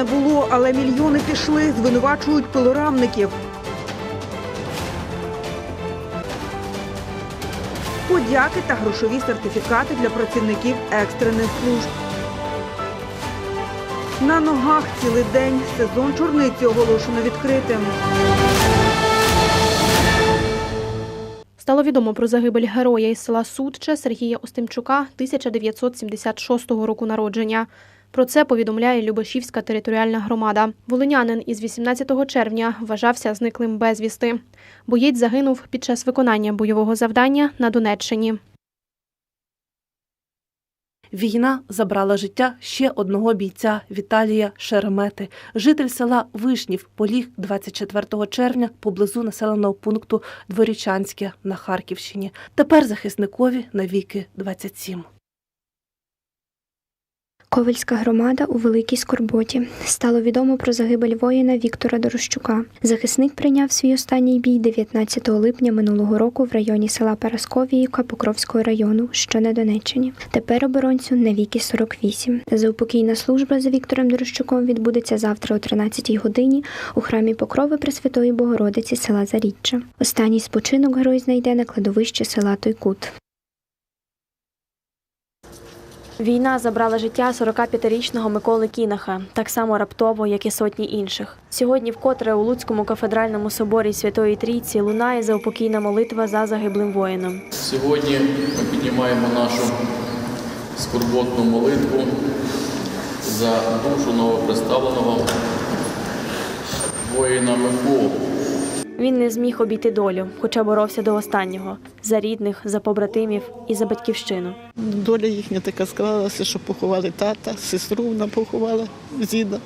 не було, але мільйони пішли, звинувачують пилорамників. Подяки та грошові сертифікати для працівників екстрених служб. На ногах цілий день сезон чорниці оголошено відкритим. Стало відомо про загибель героя із села Судче Сергія Остимчука 1976 року народження. Про це повідомляє Любашівська територіальна громада. Волинянин із 18 червня вважався зниклим безвісти. Боєць загинув під час виконання бойового завдання на Донеччині. Війна забрала життя ще одного бійця Віталія Шеремети. Житель села Вишнів поліг 24 червня поблизу населеного пункту Дворічанське на Харківщині. Тепер захисникові навіки 27. Ковальська громада у великій скорботі. Стало відомо про загибель воїна Віктора Дорощука. Захисник прийняв свій останній бій 19 липня минулого року в районі села Парасковіївка Покровського району, що на Донеччині. Тепер оборонцю на віки 48. Заупокійна служба за Віктором Дорощуком відбудеться завтра о 13 годині у храмі Покрови Пресвятої Богородиці села Заріччя. Останній спочинок герой знайде на кладовищі села Тойкут. Війна забрала життя 45-річного Миколи Кінаха, так само раптово, як і сотні інших. Сьогодні, вкотре у Луцькому кафедральному соборі Святої Трійці лунає заупокійна молитва за загиблим воїном. Сьогодні ми піднімаємо нашу скорботну молитву за душу новоприставленого воїна Миколу. Він не зміг обійти долю, хоча боровся до останнього за рідних, за побратимів і за батьківщину. Доля їхня така склалася, що поховали тата, сестру вона поховала, зіда.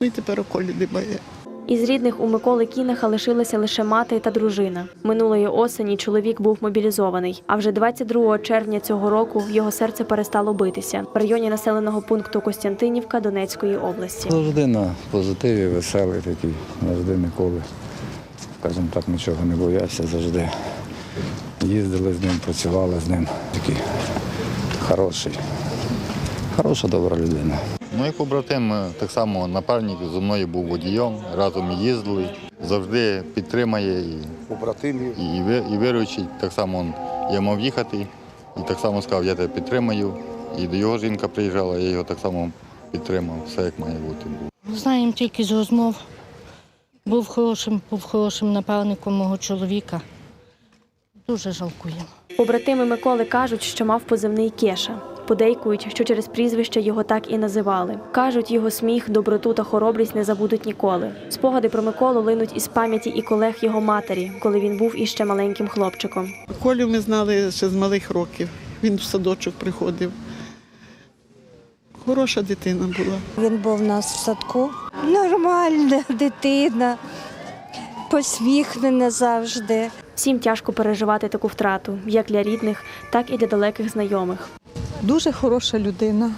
Ну і тепер околі немає. Із рідних у Миколи Кінаха лишилися лише мати та дружина. Минулої осені чоловік був мобілізований. А вже 22 червня цього року його серце перестало битися в районі населеного пункту Костянтинівка Донецької області. Завжди на позитиві, веселий такий, завжди ніколи, скажімо так, нічого не боявся, завжди їздили з ним, працювали з ним. Такий хороший, хороша, добра людина. Ну, як побратим, так само напарник зі мною був водієм, разом їздили, завжди підтримає і, побратимів. і, ви- і виручить. Так само он, я мав їхати і так само сказав, я тебе підтримаю. І до його жінка приїжджала, я його так само підтримав, все як має бути. Знаємо тільки з розмов. Був хорошим, був хорошим напарником мого чоловіка. Дуже жалкуємо. Побратими Миколи кажуть, що мав позивний Кеша. Подейкують, що через прізвище його так і називали. Кажуть, його сміх, доброту та хоробрість не забудуть ніколи. Спогади про Миколу линуть із пам'яті і колег його матері, коли він був іще маленьким хлопчиком. Колю ми знали ще з малих років. Він в садочок приходив. Хороша дитина була. Він був у нас в садку. Нормальна дитина, посміхнена завжди. Всім тяжко переживати таку втрату, як для рідних, так і для далеких знайомих. Дуже хороша людина,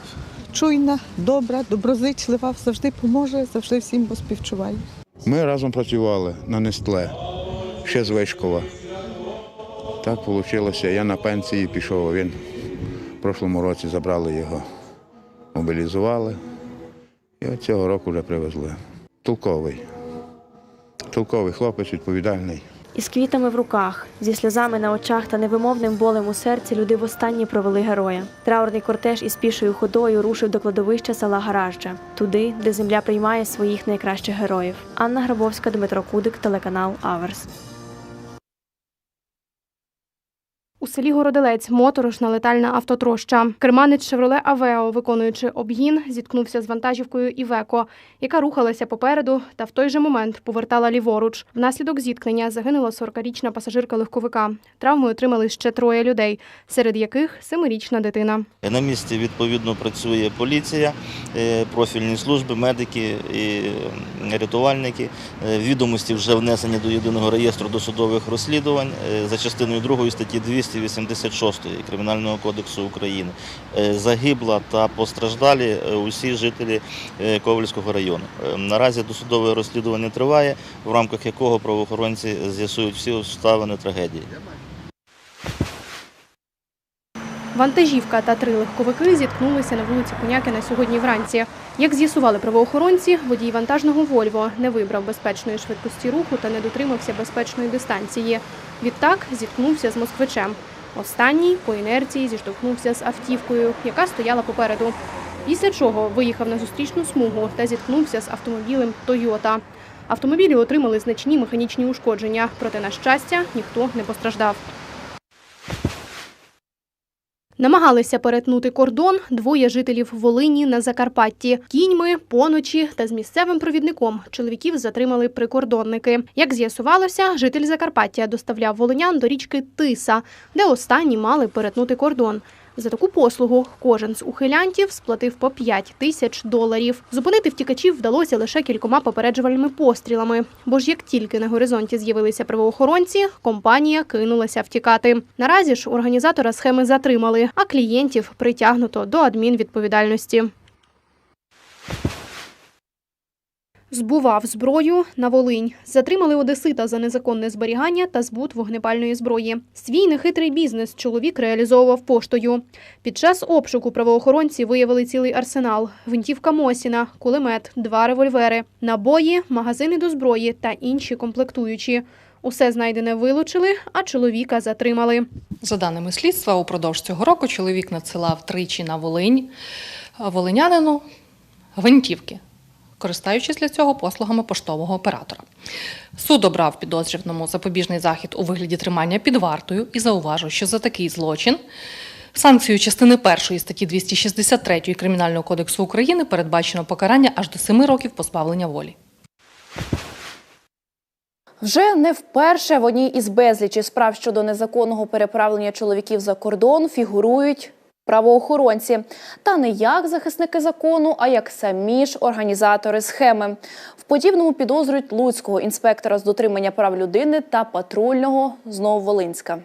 чуйна, добра, доброзичлива, завжди поможе, завжди всім поспівчуває. Ми разом працювали на Нестле, ще з Вишкова. Так вийшло. Я на пенсії пішов, він в прошлому році забрали його, мобілізували. І от цього року вже привезли. Толковий. Толковий хлопець, відповідальний. Із квітами в руках, зі сльозами на очах та невимовним болем у серці люди востаннє провели героя. Траурний кортеж із пішою ходою рушив до кладовища села Гаражджа, туди, де земля приймає своїх найкращих героїв. Анна Грабовська, Дмитро Кудик, телеканал Аверс. У селі Городилець моторошна летальна автотроща. Керманець Шевроле Авео, виконуючи обгін, зіткнувся з вантажівкою Івеко, яка рухалася попереду та в той же момент повертала ліворуч. Внаслідок зіткнення загинула 40-річна пасажирка легковика. Травми отримали ще троє людей, серед яких семирічна дитина. На місці відповідно працює поліція, е, профільні служби, медики і е, рятувальники. Е, Відомості вже внесені до єдиного реєстру досудових розслідувань за частиною 2 статті 286 Кримінального кодексу України. Е, Загибла та постраждалі е, усі жителі е, Ковальського району. Наразі досудове розслідування триває, в рамках якого правоохоронці з'ясують всі обставини трагедії. Вантажівка та три легковики зіткнулися на вулиці Конякіна сьогодні вранці. Як з'ясували правоохоронці, водій вантажного Вольво не вибрав безпечної швидкості руху та не дотримався безпечної дистанції. Відтак зіткнувся з москвичем. Останній по інерції зіштовхнувся з автівкою, яка стояла попереду. Після чого виїхав на зустрічну смугу та зіткнувся з автомобілем Тойота. Автомобілі отримали значні механічні ушкодження, проте, на щастя, ніхто не постраждав. Намагалися перетнути кордон двоє жителів Волині на Закарпатті. Кіньми, поночі та з місцевим провідником чоловіків затримали прикордонники. Як з'ясувалося, житель Закарпаття доставляв волинян до річки Тиса, де останні мали перетнути кордон. За таку послугу кожен з ухилянтів сплатив по 5 тисяч доларів. Зупинити втікачів вдалося лише кількома попереджувальними пострілами. Бо ж як тільки на горизонті з'явилися правоохоронці, компанія кинулася втікати. Наразі ж організатора схеми затримали, а клієнтів притягнуто до адмінвідповідальності. Збував зброю на Волинь. Затримали одесита за незаконне зберігання та збут вогнепальної зброї. Свій нехитрий бізнес чоловік реалізовував поштою. Під час обшуку правоохоронці виявили цілий арсенал: гвинтівка Мосіна, кулемет, два револьвери, набої, магазини до зброї та інші комплектуючі. Усе знайдене вилучили, а чоловіка затримали. За даними слідства, упродовж цього року чоловік надсилав тричі на Волинь волинянину гвинтівки, користуючись для цього послугами поштового оператора. Суд обрав підозрюваному запобіжний захід у вигляді тримання під вартою і зауважив, що за такий злочин санкцією частини першої статті 263 Кримінального кодексу України передбачено покарання аж до 7 років позбавлення волі. Вже не вперше в одній із безлічі справ щодо незаконного переправлення чоловіків за кордон фігурують правоохоронці. Та не як захисники закону, а як самі ж організатори схеми. В подібному підозрюють луцького інспектора з дотримання прав людини та патрульного з Нововолинська.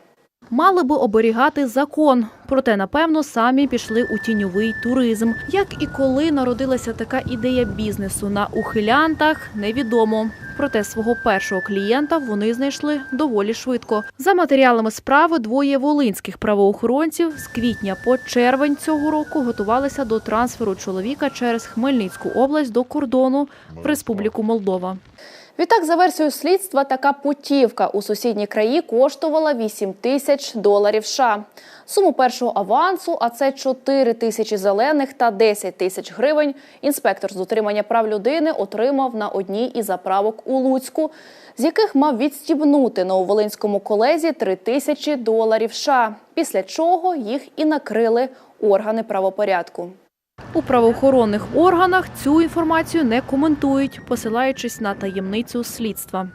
Мали би оберігати закон, проте напевно самі пішли у тіньовий туризм. Як і коли народилася така ідея бізнесу на ухилянтах, невідомо. Проте свого першого клієнта вони знайшли доволі швидко. За матеріалами справи двоє волинських правоохоронців з квітня по червень цього року готувалися до трансферу чоловіка через Хмельницьку область до кордону в Республіку Молдова. Відтак, за версією слідства, така путівка у сусідні краї коштувала 8 тисяч доларів США. Суму першого авансу, а це 4 тисячі зелених та 10 тисяч гривень, інспектор з дотримання прав людини отримав на одній із заправок у Луцьку, з яких мав відстібнути нововолинському колезі 3 тисячі доларів США, після чого їх і накрили органи правопорядку. У правоохоронних органах цю інформацію не коментують, посилаючись на таємницю слідства.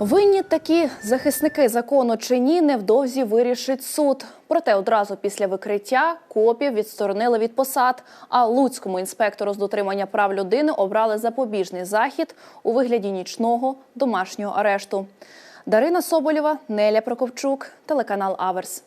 Винні такі захисники закону чи ні, невдовзі вирішить суд. Проте одразу після викриття копів відсторонили від посад. А луцькому інспектору з дотримання прав людини обрали запобіжний захід у вигляді нічного домашнього арешту. Дарина Соболєва, Неля Прокопчук, телеканал Аверс.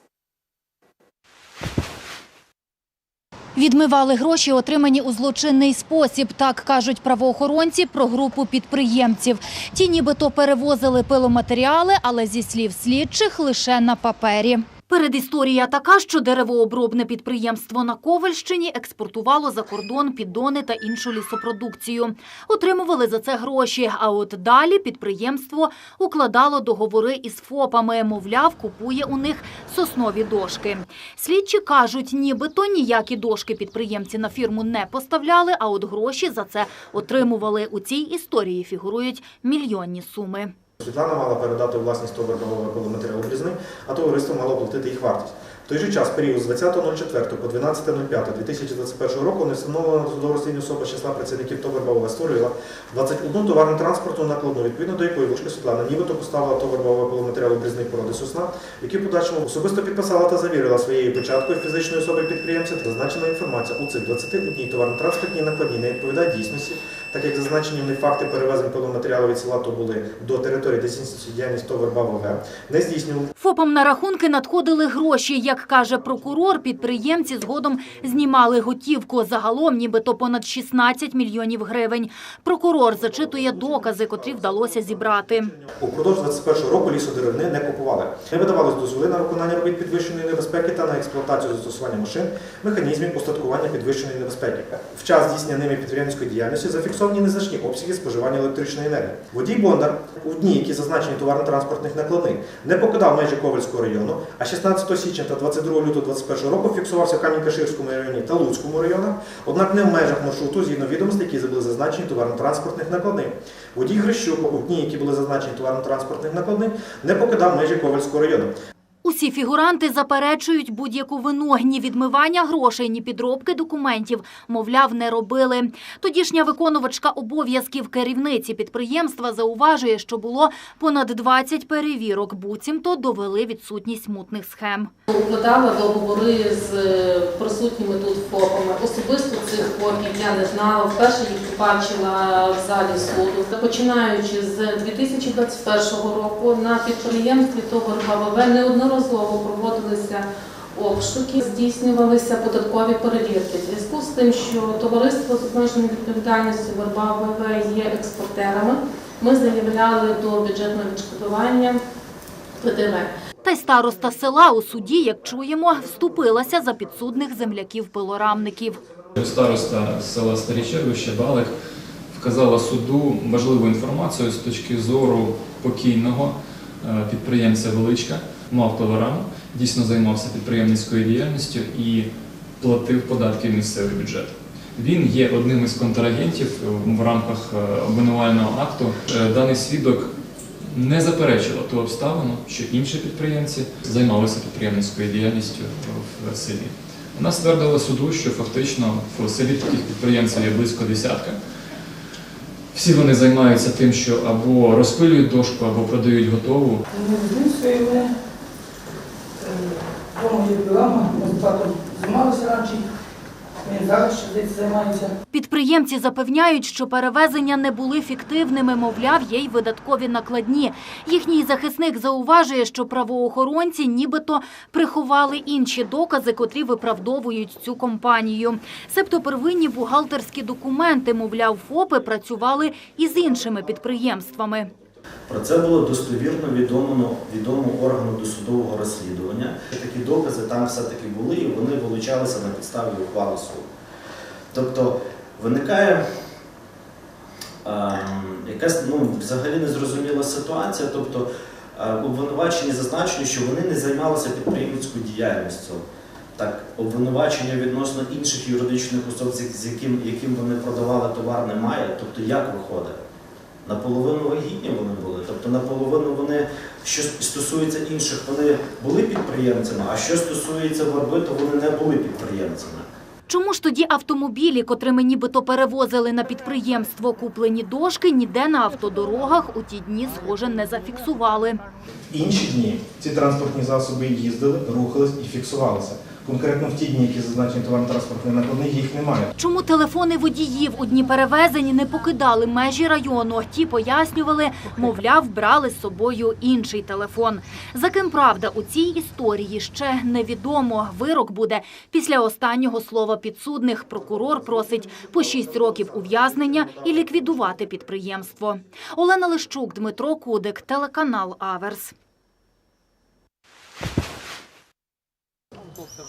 Відмивали гроші, отримані у злочинний спосіб. Так кажуть правоохоронці про групу підприємців. Ті нібито перевозили пиломатеріали, але зі слів слідчих лише на папері. Передісторія така, що деревообробне підприємство на Ковальщині експортувало за кордон піддони та іншу лісопродукцію. Отримували за це гроші. А от далі підприємство укладало договори із ФОПами. Мовляв, купує у них соснові дошки. Слідчі кажуть, нібито ніякі дошки підприємці на фірму не поставляли, а от гроші за це отримували. У цій історії фігурують мільйонні суми. Світлана мала передати у власність товарного пиломатеріалу обрізни, а товариство мало оплатити їх вартість. В той же час, період з 20.04 по 12.05.2021 року не встановлена судово розслідні особа числа працівників Товарбавова створила 21 товарну транспортну накладну, відповідно до якої Лучка Світлана нібито поставила товарбавовий пиломатеріал обрізних породи сосна, які подальшому особисто підписала та завірила своєю печаткою фізичної особи підприємця. та Зазначена інформація у цих 21 товарно-транспортній накладній не відповідає дійсності так як зазначені в них факти перевезень пиломатеріалу від села Тобули до території, де здійснюється діяльність ТОВ «Верба ВВ», не здійснював ФОПам на рахунки надходили гроші. Як каже прокурор, підприємці згодом знімали готівку. Загалом нібито понад 16 мільйонів гривень. Прокурор зачитує докази, котрі вдалося зібрати. Упродовж 21 року лісодеревини не купували. Не видавались дозволи на виконання робіт підвищеної небезпеки та на експлуатацію застосування машин, механізмів устаткування підвищеної небезпеки. В час здійснення ними підприємницької діяльності зафіксовані незначні обсяги споживання електричної енергії. Водій Бондар у дні, які зазначені товарно-транспортних накладних, не покидав межі Ковальського району, а 16 січня та 22 лютого 2021 року фіксувався в Камінь-Каширському районі та Луцькому районах, однак не в межах маршруту згідно відомостей, які були зазначені товарно-транспортних накладних. Водій Грищук у дні, які були зазначені товарно-транспортних накладних, не покидав межі Ковальського району. Усі фігуранти заперечують будь-яку вину. Ні відмивання грошей, ні підробки документів, мовляв, не робили. Тодішня виконувачка обов'язків керівниці підприємства зауважує, що було понад 20 перевірок. Буцімто довели відсутність мутних схем. Укладала договори з е, присутніми тут ФОПами. Особисто цих ФОПів я не знала. Вперше їх побачила в залі суду. Починаючи з 2021 року на підприємстві того РБВ неодноразово проводилися обшуки, здійснювалися податкові перевірки. В зв'язку з тим, що товариство з обмеженою відповідальністю Верба ВВ є експортерами, ми заявляли до бюджетного відшкодування ПДВ. Та й староста села у суді, як чуємо, вступилася за підсудних земляків-пилорамників. Староста села Старі Червище Балик вказала суду важливу інформацію з точки зору покійного е, підприємця Величка, мав товарам, дійсно займався підприємницькою діяльністю і платив податки в місцевий бюджет. Він є одним із контрагентів в рамках е, обвинувального акту. Е, Даний свідок не заперечила ту обставину, що інші підприємці займалися підприємницькою діяльністю в селі. Вона ствердила суду, що фактично в селі таких підприємців є близько десятка. Всі вони займаються тим, що або розпилюють дошку, або продають готову. Білами, ми займалися раніше. Підприємці запевняють, що перевезення не були фіктивними, мовляв, є й видаткові накладні. Їхній захисник зауважує, що правоохоронці нібито приховали інші докази, котрі виправдовують цю компанію. Себто первинні бухгалтерські документи, мовляв, ФОПи працювали із іншими підприємствами. Про це було достовірно відомо, відомо органу досудового розслідування. Такі докази там все-таки були і вони вилучалися на підставі ухвали суду. Тобто виникає ем, якась ну, взагалі незрозуміла ситуація. Тобто е, обвинувачені зазначені, що вони не займалися підприємницькою діяльністю. Так, обвинувачення відносно інших юридичних особ, з яким, яким вони продавали товар, немає. Тобто як виходить? Наполовину вагітні вони були, тобто наполовину вони, що стосується інших, вони були підприємцями, а що стосується верби, то вони не були підприємцями. Чому ж тоді автомобілі, котрими нібито перевозили на підприємство куплені дошки, ніде на автодорогах у ті дні, схоже, не зафіксували? Інші дні ці транспортні засоби їздили, рухались і фіксувалися. Конкретно в ті дні, які зазначені товарно-транспортні накладні, їх немає. Чому телефони водіїв у дні перевезень не покидали межі району? Ті пояснювали, мовляв, брали з собою інший телефон. За ким правда у цій історії ще невідомо. Вирок буде після останнього слова підсудних. Прокурор просить по 6 років ув'язнення і ліквідувати підприємство. Олена Лищук, Дмитро Кудик, телеканал Аверс.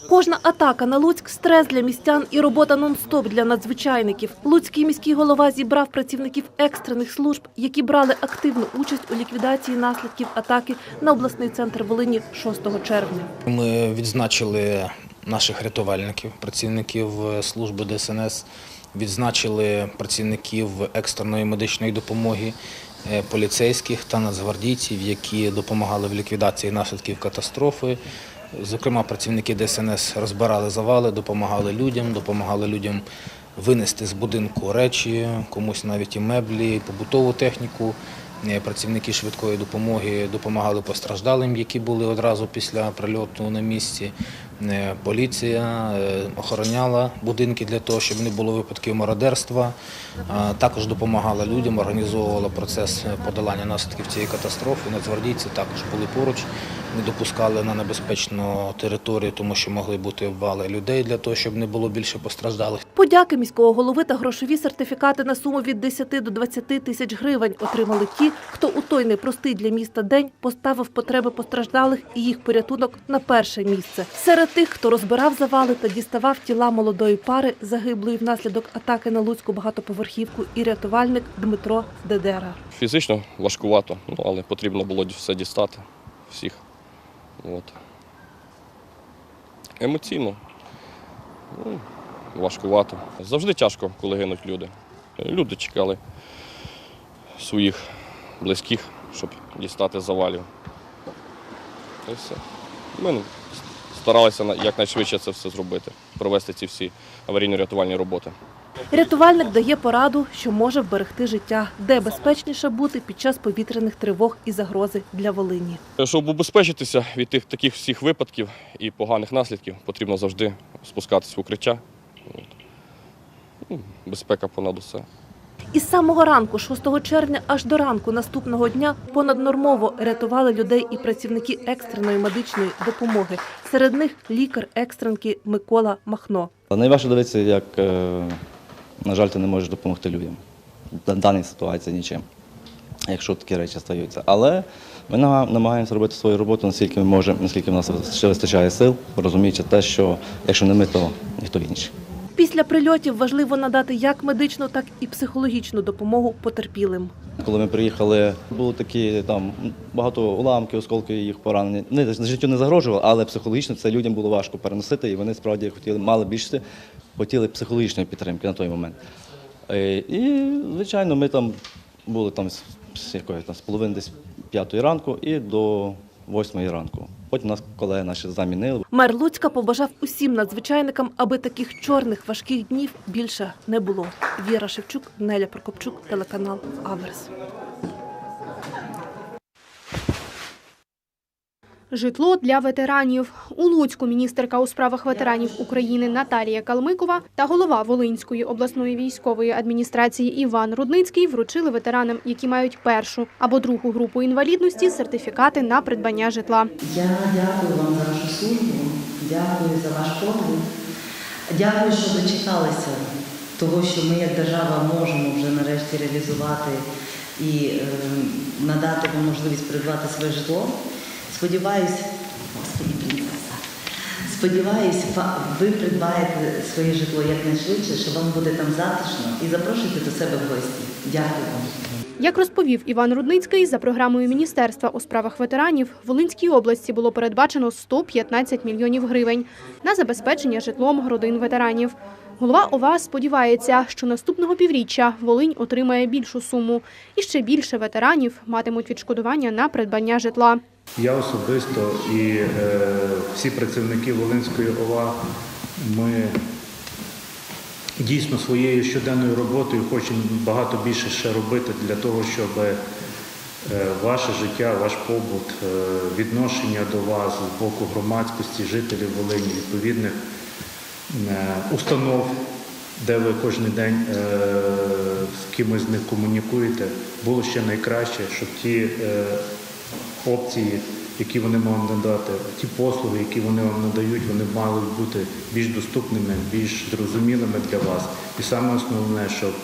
Кожна атака на Луцьк – стрес для містян і робота нон-стоп для надзвичайників. Луцький міський голова зібрав працівників екстрених служб, які брали активну участь у ліквідації наслідків атаки на обласний центр Волині 6 червня. Ми відзначили наших рятувальників, працівників служби ДСНС, відзначили працівників екстреної медичної допомоги, е, поліцейських та нацгвардійців, які допомагали в ліквідації наслідків катастрофи. Зокрема, працівники ДСНС розбирали завали, допомагали людям, допомагали людям винести з будинку речі, комусь навіть і меблі, побутову техніку. Е, Працівники швидкої допомоги допомагали постраждалим, які були одразу після прильоту на місці. Е, поліція е, охороняла будинки для того, щоб не було випадків мародерства. Також допомагала людям, організовувала процес подолання наслідків цієї катастрофи. Нацгвардійці також були поруч, не допускали на небезпечну територію, тому що могли бути обвали людей для того, щоб не було більше постраждалих. Подяки міського голови та грошові сертифікати на суму від 10 до 20 тисяч гривень отримали ті, хто у той непростий для міста день поставив потреби постраждалих і їх порятунок на перше місце. Серед тих, хто розбирав завали та діставав тіла молодої пари, загиблої внаслідок атаки на Луцьку багатоповерхівку, і рятувальник Дмитро Дедера. Фізично важкувато, ну, але потрібно було все дістати всіх. От. Емоційно. Ну, важкувато. Завжди тяжко, коли гинуть люди. Люди чекали своїх близьких, щоб дістати завалів. І все. Ми старалися якнайшвидше це все зробити, провести ці всі аварійно-рятувальні роботи. Рятувальник дає пораду, що може вберегти життя, де безпечніше бути під час повітряних тривог і загрози для Волині. Щоб убезпечитися від тих таких всіх випадків і поганих наслідків, потрібно завжди спускатись в укриття. Ну, Безпека понад усе. Із самого ранку, 6 червня, аж до ранку наступного дня понаднормово рятували людей і працівники екстреної медичної допомоги. Серед них лікар екстренки Микола Махно. Найважче дивитися, як, е, на жаль, ти не можеш допомогти людям. В даній ситуації нічим, якщо такі речі стаються. Але ми намагаємося робити свою роботу, наскільки ми можемо, наскільки в нас ще вистачає сил, розуміючи те, що якщо не ми, то ніхто інший. Після прильотів важливо надати як медичну, так і психологічну допомогу потерпілим. Коли ми приїхали, були такі там багато уламків, осколки їх поранені. Не життю не загрожувало, але психологічно це людям було важко переносити, і вони справді хотіли, мали більше хотіли психологічної підтримки на той момент. Е, І, звичайно, ми там були там з, якої там з половини десь п'ятої ранку і до восьмої ранку. Потім нас колеги наші замінили. Мер Луцька побажав усім надзвичайникам, аби таких чорних важких днів більше не було. Віра Шевчук, Неля Прокопчук, телеканал Аверс. Житло для ветеранів у Луцьку міністерка у справах ветеранів України Наталія Калмикова та голова Волинської обласної військової адміністрації Іван Рудницький вручили ветеранам, які мають першу або другу групу інвалідності, сертифікати на придбання житла. Я дякую вам за вашу службу, дякую за ваш погляд. Дякую, що дочекалися того, що ми як держава можемо вже нарешті реалізувати і е, надати вам можливість придбати своє житло. Сподіваюсь, господи, принцеса, сподіваюсь, ви придбаєте своє житло якнайшвидше, що вам буде там затишно і запрошуйте до себе в гості. Дякую вам. Як розповів Іван Рудницький, за програмою Міністерства у справах ветеранів в Волинській області було передбачено 115 мільйонів гривень на забезпечення житлом родин ветеранів. Голова ОВА сподівається, що наступного півріччя Волинь отримає більшу суму і ще більше ветеранів матимуть відшкодування на придбання житла. Я особисто і е, всі працівники Волинської ОВА, ми дійсно своєю щоденною роботою хочемо багато більше ще робити для того, щоб е, ваше життя, ваш побут, е, відношення до вас з боку громадськості, жителів Волині, відповідних е, установ, де ви кожен день з кимось з них комунікуєте, було ще найкраще, щоб ті опції, які вони можуть надати, ті послуги, які вони вам надають, вони б бути більш доступними, більш зрозумілими для вас. І саме основне, щоб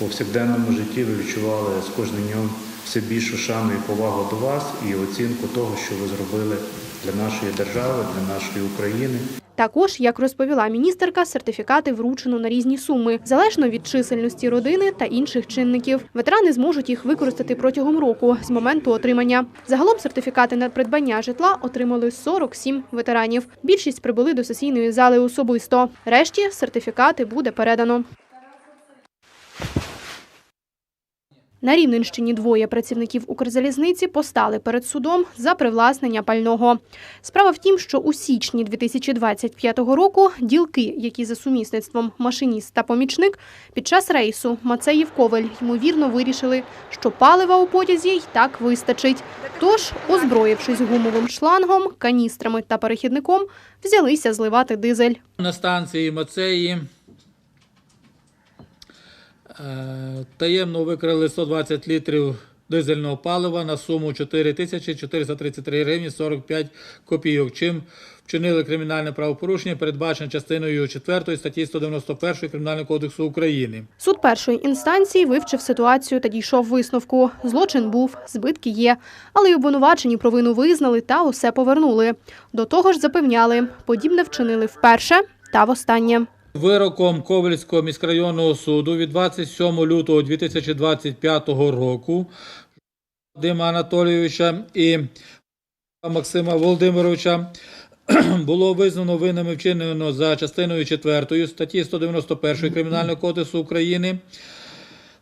у повсякденному житті ви відчували з кожним днем все більшу шану і повагу до вас і оцінку того, що ви зробили для нашої держави, для нашої України. Також, як розповіла міністерка, сертифікати вручено на різні суми, залежно від чисельності родини та інших чинників. Ветерани зможуть їх використати протягом року з моменту отримання. Загалом сертифікати на придбання житла отримали 47 ветеранів. Більшість прибули до сесійної зали особисто. Решті сертифікати буде передано. На Рівненщині двоє працівників Укрзалізниці постали перед судом за привласнення пального. Справа в тім, що у січні 2025 року ділки, які за сумісництвом машиніст та помічник, під час рейсу Мацеїв-Ковель ймовірно вирішили, що палива у потязі й так вистачить. Тож, озброївшись гумовим шлангом, каністрами та перехідником, взялися зливати дизель. На станції Мацеї таємно викрали 120 літрів дизельного палива на суму 4433 гривні 45 копійок, чим вчинили кримінальне правопорушення, передбачене частиною 4 статті 191 Кримінального кодексу України. Суд першої інстанції вивчив ситуацію та дійшов висновку. Злочин був, збитки є, але й обвинувачені провину визнали та усе повернули. До того ж запевняли, подібне вчинили вперше та востаннє. Вироком Ковельського міськрайонного суду від 27 лютого 2025 року Вадима Анатолійовича і Максима Володимировича було визнано винними вчинено за частиною 4 статті 191 Кримінального кодексу України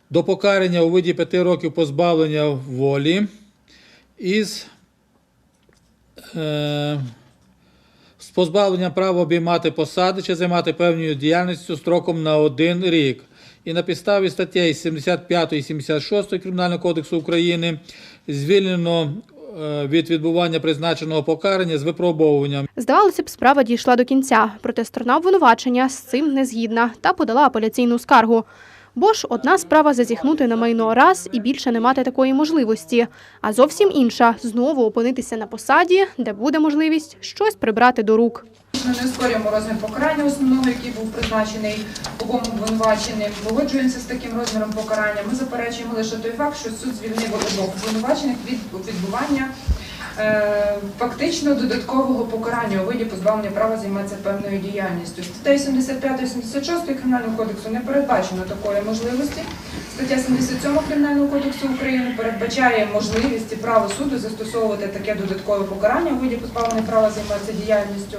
до покарання у виді 5 років позбавлення волі із е, з позбавленням права обіймати посади чи займати певною діяльністю строком на один рік. І на підставі статей 75 і 76 Кримінального кодексу України звільнено е, від відбування призначеного покарання з випробовуванням. Здавалося б, справа дійшла до кінця, проте сторона обвинувачення з цим не згідна та подала апеляційну скаргу. Бо ж одна справа зазіхнути на майно раз і більше не мати такої можливості, а зовсім інша знову опинитися на посаді, де буде можливість щось прибрати до рук. Ми не скорюємо розмір покарання основного, який був призначений обом обвинуваченим. Погоджуємося з таким розміром покарання. Ми заперечуємо лише той факт, що суд звільнив обох обвинувачених від відбування фактично додаткового покарання у виді позбавлення права займатися певною діяльністю. Статтею 75 і 76 Кримінального кодексу не передбачено такої можливості. Стаття 77 Кримінального кодексу України передбачає можливість і право суду застосовувати таке додаткове покарання у виді позбавлення права займатися діяльністю.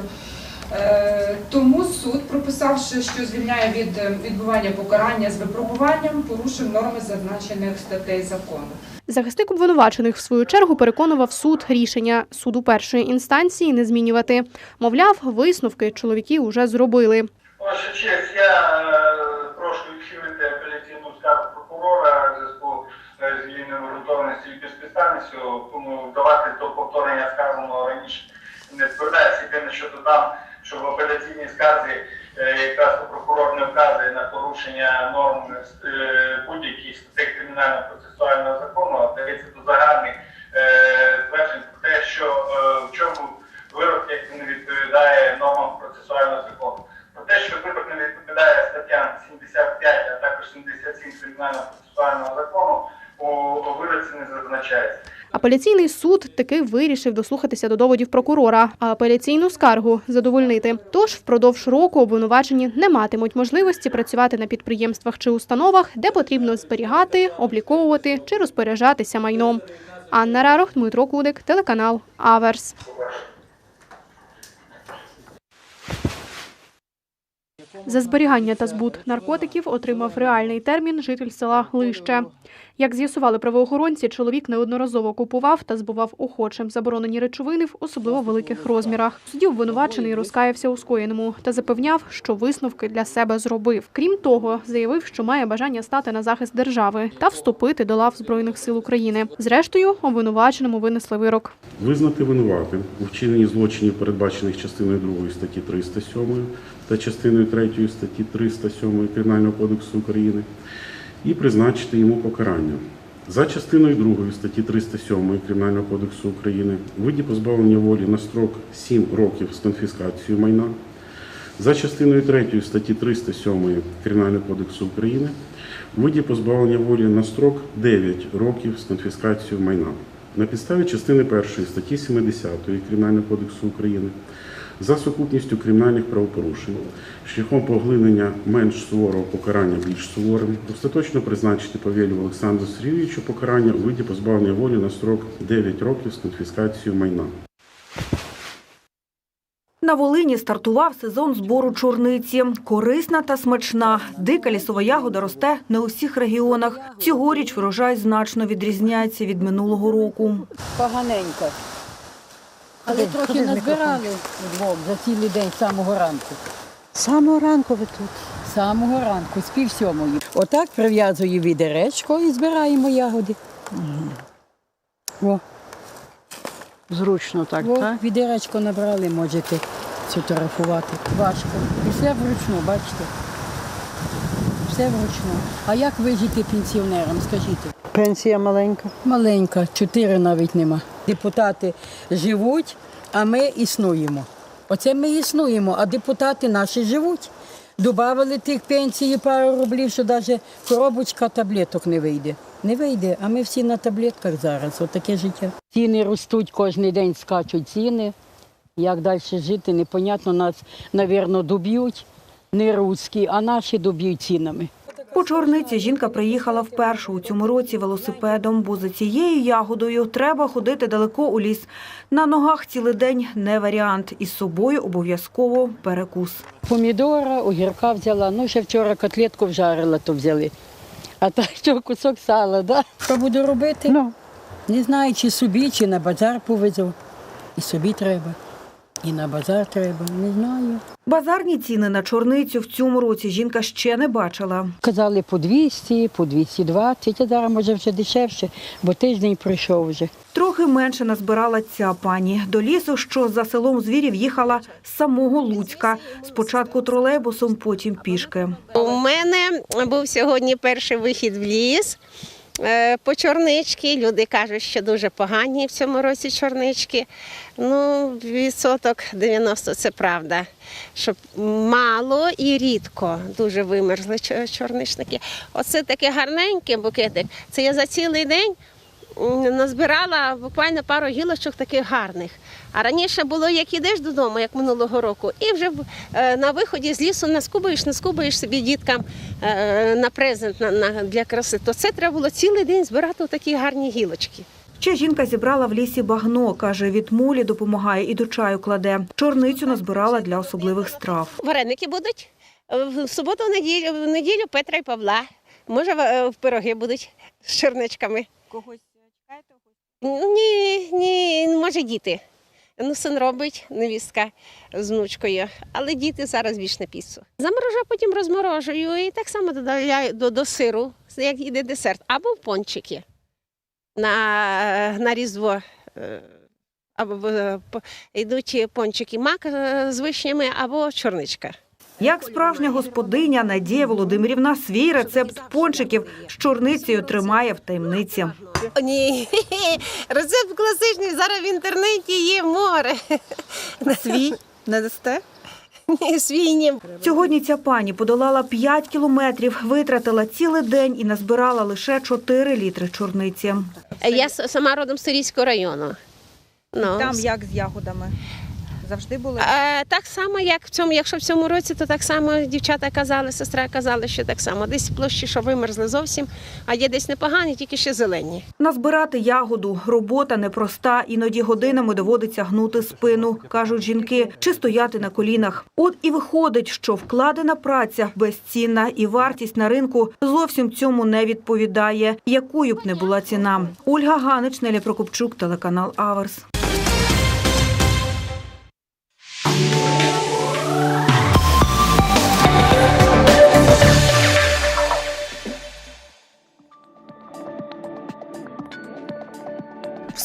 Е, Тому суд, прописавши, що звільняє від е, відбування покарання з випробуванням, порушив норми зазначених статей закону. Захисник обвинувачених, в свою чергу, переконував суд рішення суду першої інстанції не змінювати. Мовляв, висновки чоловіки уже зробили. Ваша честь, я е, прошу відхилити апеляційну скаргу прокурора в зв'язку е, з вільною готовністю і безпідставністю, тому давати до повторення сказаного раніше не відповідається. Єдине, що додам, що в апеляційній скарзі якраз прокурор не вказує на порушення норм е, будь-яких статей кримінального процесуального закону, а дається до загальних е, тверджень про те, що е, в чому вирок як він відповідає нормам процесуального закону. Про те, що вирок не відповідає статтям 75, а також 77 кримінального процесуального закону, у вироці не зазначається. Апеляційний суд таки вирішив дослухатися до доводів прокурора, а апеляційну скаргу задовольнити. Тож впродовж року обвинувачені не матимуть можливості працювати на підприємствах чи установах, де потрібно зберігати, обліковувати чи розпоряджатися майном. Анна Рарох, Дмитро Кудик, телеканал Аверс. За зберігання та збут наркотиків отримав реальний термін житель села Лище. Як з'ясували правоохоронці, чоловік неодноразово купував та збував охочим заборонені речовини в особливо великих розмірах. В Суді обвинувачений розкаявся у скоєному та запевняв, що висновки для себе зробив. Крім того, заявив, що має бажання стати на захист держави та вступити до лав збройних сил України. Зрештою, обвинуваченому винесли вирок. Визнати винуватим у вчиненні злочинів, передбачених частиною 2 статті 307 та частиною 3 статті 307 Кримінального кодексу України і призначити йому покарання. За частиною 2 статті 307 Кримінального кодексу України виді позбавлення волі на строк 7 років з конфіскацією майна. За частиною 3 статті 307 Кримінального кодексу України виді позбавлення волі на строк 9 років з конфіскацією майна. На підставі частини 1 статті 70 Кримінального кодексу України за сукупністю кримінальних правопорушень шляхом поглинення менш суворого покарання більш суворим, остаточно призначити Павєлю Олександру Сергійовичу покарання у виді позбавлення волі на строк 9 років з конфіскацією майна. На Волині стартував сезон збору чорниці. Корисна та смачна. Дика лісова ягода росте не у всіх регіонах. Цьогоріч врожай значно відрізняється від минулого року. Поганенько. Але трохи назбирали вдвох за цілий день з самого ранку. З самого ранку ви тут? З самого ранку, з пів сьомої. Отак прив'язую відеречко і збираємо ягоди. О. Зручно так, О, так? Відеречко набрали, можете сфотографувати. Важко. І все вручну, бачите? Все вручну. А як вижити пенсіонерам, скажіть? Пенсія маленька? Маленька, чотири навіть нема. Депутати живуть, а ми існуємо. Оце ми існуємо, а депутати наші живуть. Добавили тих пенсій пару рублів, що навіть коробочка таблеток не вийде. Не вийде, а ми всі на таблетках зараз. Отаке життя. Ціни ростуть кожен день, скачуть ціни. Як далі жити, непонятно. Нас, мабуть, доб'ють. Не русські, а наші доб'ють цінами. По чорниці жінка приїхала вперше у цьому році велосипедом, бо за цією ягодою треба ходити далеко у ліс. На ногах цілий день не варіант. Із собою обов'язково перекус. Помідора, огірка взяла. Ну, ще вчора котлетку вжарила, то взяли. А так що кусок сала, да? Що буду робити? Ну. Не знаю, чи собі, чи на базар повезу. І собі треба, і на базар треба, не знаю. Базарні ціни на чорницю в цьому році жінка ще не бачила. Казали по 200, по 220, а зараз може вже дешевше, бо тиждень пройшов вже. Трохи менше назбирала ця пані. До лісу, що за селом звірів, їхала з самого Луцька. Спочатку тролейбусом, потім пішки. У мене був сьогодні перший вихід в ліс по чорнички. Люди кажуть, що дуже погані в цьому році чорнички. Ну, відсоток 90 це правда. Що мало і рідко дуже вимерзли чо- чорничники. Оце таке гарненьке букетик. Це я за цілий день назбирала буквально пару гілочок таких гарних. А раніше було, як ідеш додому, як минулого року, і вже е, на виході з лісу наскубаєш, наскубаєш собі діткам е, на презент на, на, для краси. То це треба було цілий день збирати такі гарні гілочки. Ще жінка зібрала в лісі багно. Каже, від мулі допомагає і до чаю кладе. Чорницю назбирала для особливих страв. Вареники будуть в суботу, в неділю, в неділю Петра і Павла. Може, в- е, пироги будуть з черничками. Когось чекаєте? Ні, ні, може діти. Ну, син робить, невістка з внучкою, але діти зараз більш на піцу. Заморожу, потім розморожую і так само додаю до, до сиру, як іде десерт, або пончики на, на різдво. е, Або е, йдуть пончики мак е, з вишнями або чорничка. Як справжня господиня Надія Володимирівна свій рецепт пончиків з чорницею тримає в таємниці. Ні, рецепт класичний, зараз в інтернеті є море. Свій не дасте? Ні, свій ні. Сьогодні ця пані подолала 5 кілометрів, витратила цілий день і назбирала лише 4 літри чорниці. Я сама родом з Сирійського району. Ну, Там як з ягодами? Завжди були? Е, так само, як в цьому, якщо в цьому році, то так само дівчата казали, сестра казала, що так само. Десь площі, що вимерзли зовсім, а є десь непогані, тільки ще зелені. Назбирати ягоду робота непроста, іноді годинами доводиться гнути спину, кажуть жінки, чи стояти на колінах. От і виходить, що вкладена праця безцінна і вартість на ринку зовсім цьому не відповідає, якою б не була ціна. Ольга Ганич, Неля Прокопчук, телеканал Аверс.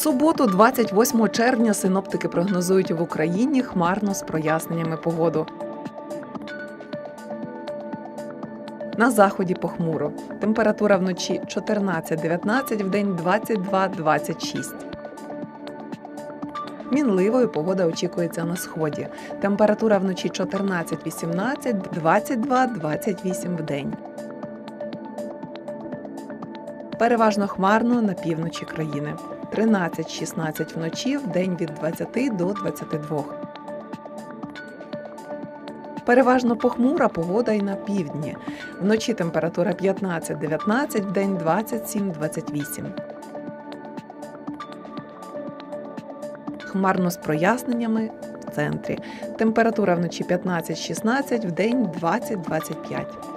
Суботу, 28 червня, синоптики прогнозують в Україні хмарно з проясненнями погоду. На заході похмуро. Температура вночі 14-19, вдень 22-26. Мінливою погода очікується на сході. Температура вночі 14-18, 22-28 вдень. Переважно хмарно на півночі країни. 13-16 вночі, вдень від 20 до 22. Переважно похмура погода і на півдні. Вночі температура 15-19, вдень 27-28. Хмарно з проясненнями в центрі. Температура вночі 15-16, вдень 20-25.